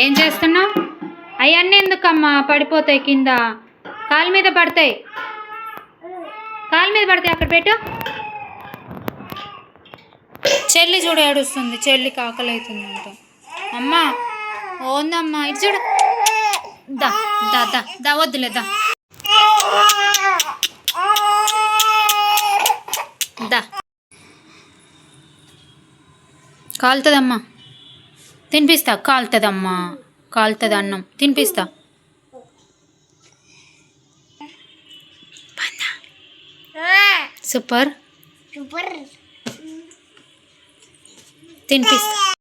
ఏం చేస్తున్నావు? అవన్నీ ఎందుకమ్మా పడిపోతాయి కింద? కాలు మీద పడతాయి. కాలు మీద పడతాయి అక్కడ పెట్టు. చెల్లి చూడు ఏడుస్తుంది. చెల్లి ఆకలి అవుతుందంట అమ్మా ఓందమ్మా ఇది చూడు. దా దా దా దా వద్దులే దా. దా. కాలుతుందమ్మా. తినిపిస్తా. కాలుతుందమ్మా. కాలుతుంది అన్నం. తినిపిస్తా. సూపర్. సూపర్. తినిపిస్తా.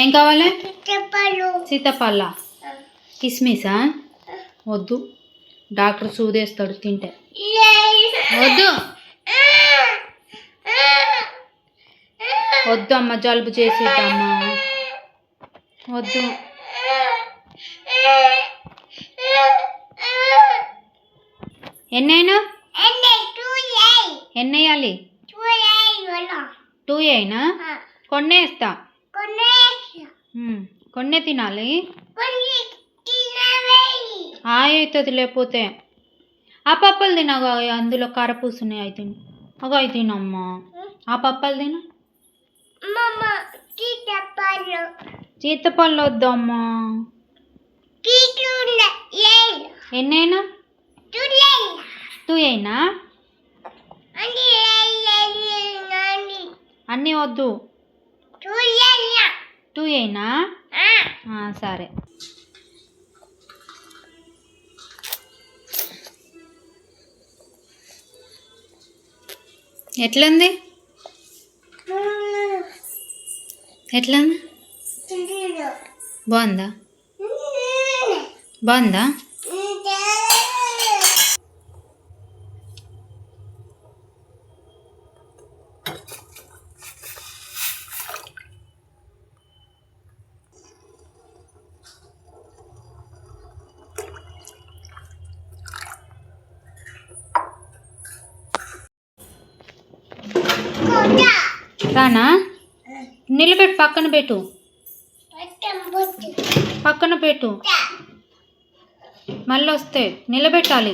ఏం కావాలి? సీతాఫల. కిస్మిసా వద్దు. డాక్టర్ సూదేస్తాడు తింటే. వద్దు. వద్దు అమ్మ జలుబు చేసేద్దామా వద్దు. ఎన్నైనా? ఎన్ని వేయాలి టూ అయినా కొన్నే ఇస్తా. ఉమ్, కొన్నే తినాలి. అవుతుంది లేకపోతే ఆ పప్పలు తినగా అందులో కరపూసున్నాయి అవి తిను. అగో అవి తినమ్మా. ఆ పప్పలు తిను. జీతపళ్ళు వద్దమ్మా. ఎన్నైనా? టూ అయినా అన్నీ వద్దు. టూ అయినా సరే. ఎట్లుంది? ఎట్లుంది? బాగుందా? బాగుందా? రానా నిలబెట్టు పక్కన పెట్టు. పక్కన పెట్టు. మళ్ళీ వస్తే నిలబెట్టాలి.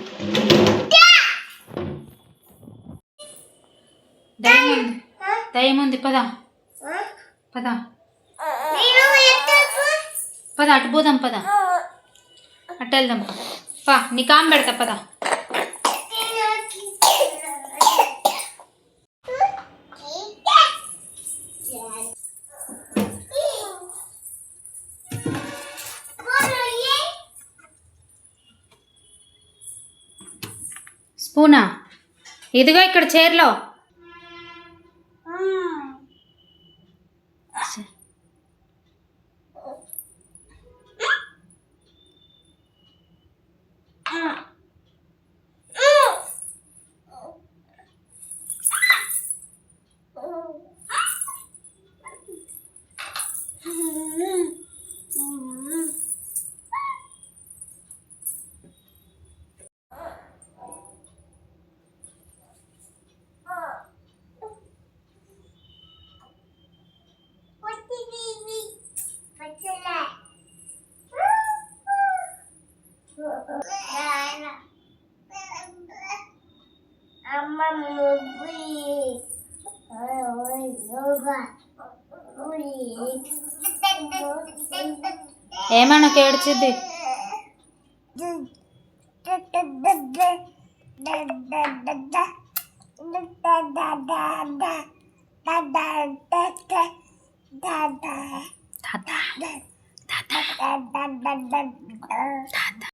దయ్యం ఉంది పద. పద. పద అటు పోదాం పద. అటు వెళ్దాం. పా నీ కామ్ పెడతా పద. స్పూనా ఇదిగో ఇక్కడ చైర్లో. ఏమన్నా ఏడ్చిద్ది? తాత.